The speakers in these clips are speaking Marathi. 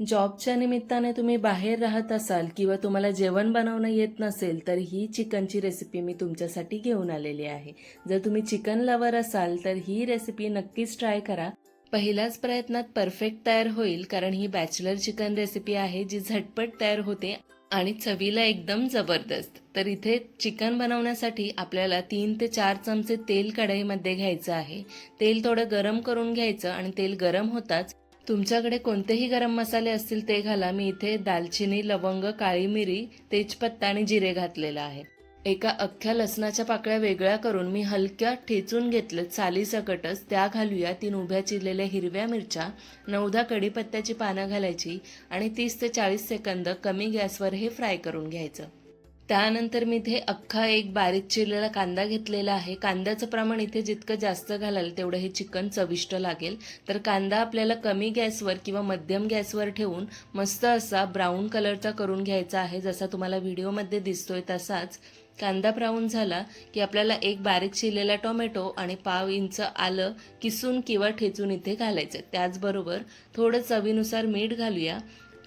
जॉबच्या निमित्ताने तुम्ही बाहेर राहत असाल किंवा तुम्हाला जेवण बनवणं येत नसेल तर ही चिकनची रेसिपी मी तुमच्यासाठी घेऊन आलेली आहे. जर तुम्ही चिकन लवर असाल तर ही रेसिपी नक्कीच ट्राय करा. पहिल्याच प्रयत्नात परफेक्ट तयार होईल कारण ही बॅचलर चिकन रेसिपी आहे जी झटपट तयार होते आणि चवीला एकदम जबरदस्त. तर इथे चिकन बनवण्यासाठी आपल्याला तीन ते चार चमचे तेल कढईमध्ये घ्यायचं आहे. तेल थोडं गरम करून घ्यायचं आणि तेल गरम होताच तुमच्याकडे कोणतेही गरम मसाले असतील ते घाला. मी इथे दालचिनी लवंग काळी मिरी तेजपत्ता आणि जिरे घातलेलं आहे. एका अख्ख्या लसणाच्या पाकळ्या वेगळ्या करून मी हलक्या ठेचून घेतलं. सालीसकटच त्या घालूया. तीन उभ्या चिरलेल्या हिरव्या मिरच्या नऊदा कढीपत्त्याची पानं घालायची आणि तीस ते चाळीस सेकंद कमी गॅसवर हे फ्राय करून घ्यायचं. त्यानंतर मी इथे अख्खा एक बारीक चिरलेला कांदा घेतलेला आहे. कांद्याचं प्रमाण इथे जितकं जास्त घालाल तेवढं हे चिकन चविष्ट लागेल. तर कांदा आपल्याला कमी गॅसवर किंवा मध्यम गॅसवर ठेवून मस्त असा ब्राऊन कलरचा करून घ्यायचा आहे. जसा तुम्हाला व्हिडिओमध्ये दिसतोय तसाच कांदा ब्राऊन झाला की आपल्याला एक बारीक चिरलेला टोमॅटो आणि पाव इंच आलं किसून किंवा ठेचून इथे घालायचं. त्याचबरोबर थोडं चवीनुसार मीठ घालूया.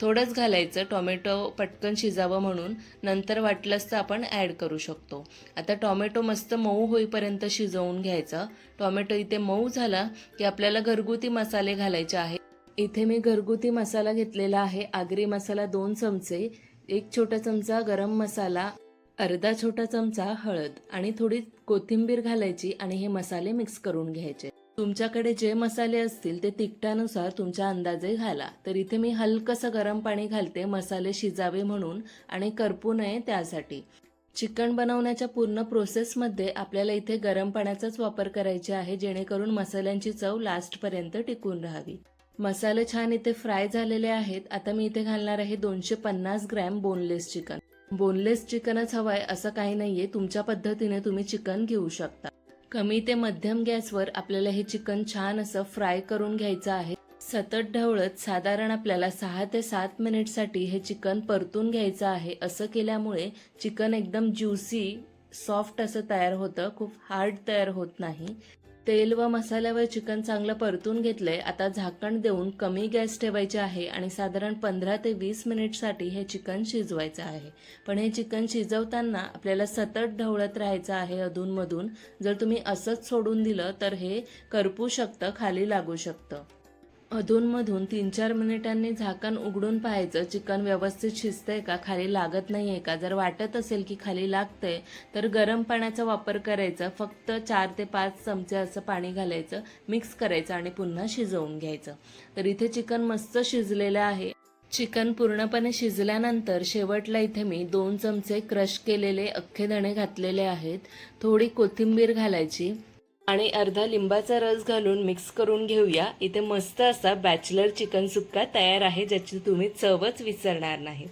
थोडंच घालायचं टॉमॅटो पटकन शिजावं म्हणून. नंतर वाटलंच तर आपण ॲड करू शकतो. आता टॉमॅटो मस्त मऊ होईपर्यंत शिजवून घ्यायचा. टॉमॅटो इथे मऊ झाला की आपल्याला घरगुती मसाले घालायचे आहेत. इथे मी घरगुती मसाला घेतलेला आहे. आगरी मसाला दोन चमचे एक छोटा चमचा गरम मसाला अर्धा छोटा चमचा हळद आणि थोडी कोथिंबीर घालायची आणि हे मसाले मिक्स करून घ्यायचे. तुमच्याकडे जे मसाले असतील ते तिखटानुसार तुमच्या अंदाजे घाला. तर इथे मी हलकंसं गरम पाणी घालते मसाले शिजावे म्हणून आणि करपू नये त्यासाठी. चिकन बनवण्याच्या पूर्ण प्रोसेसमध्ये आपल्याला इथे गरम पाण्याचाच वापर करायचे आहे जेणेकरून मसाल्यांची चव लास्टपर्यंत टिकून राहावी. मसाले छान इथे फ्राय झालेले आहेत. आता मी इथे घालणार आहे दोनशे पन्नास ग्रॅम बोनलेस चिकन बोनलेस चिकनच हवाय असं काही नाहीये. तुमच्या पद्धतीने तुम्ही चिकन घेऊ शकता. कमी ते मध्यम गॅसवर आपल्याला हे चिकन छान असं फ्राय करून घ्यायचं आहे. सतत ढवळत साधारण आपल्याला सहा ते सात मिनिटसाठी हे चिकन परतून घ्यायचं आहे. असं केल्यामुळे चिकन एकदम ज्युसी सॉफ्ट असं तयार होतं. खूप हार्ड तयार होत नाही. तेल व मसाल्यावर चिकन चांगलं परतून घेतलंय. आता झाकण देऊन कमी गॅस ठेवायचे आहे आणि साधारण पंधरा ते वीस मिनिटसाठी हे चिकन शिजवायचं आहे. पण हे चिकन शिजवताना आपल्याला सतत ढवळत राहायचं आहे अधूनमधून. जर तुम्ही असंच सोडून दिलं तर हे करपू शकतं खाली लागू शकतं. अधूनमधून तीन चार मिनिटांनी झाकण उघडून पाहायचं. चिकन व्यवस्थित शिजतंय का? खाली लागत नाही आहे का? जर वाटत असेल की खाली लागतंय तर गरम पाण्याचा वापर करायचा. फक्त चार ते पाच चमचे असं पाणी घालायचं मिक्स करायचं आणि पुन्हा शिजवून घ्यायचं. तर इथे चिकन मस्त शिजलेलं आहे. चिकन पूर्णपणे शिजल्यानंतर शेवटला इथे मी दोन चमचे क्रश केलेले अख्खे धणे घातलेले आहेत. थोडी कोथिंबीर घालायची. आणि अर्धा लिंबाचा रस घालून मिक्स करून घेऊया. इथे मस्त असा बॅचलर चिकन सुक्का तयार आहे ज्याची तुम्ही चवच विसरणार नाही.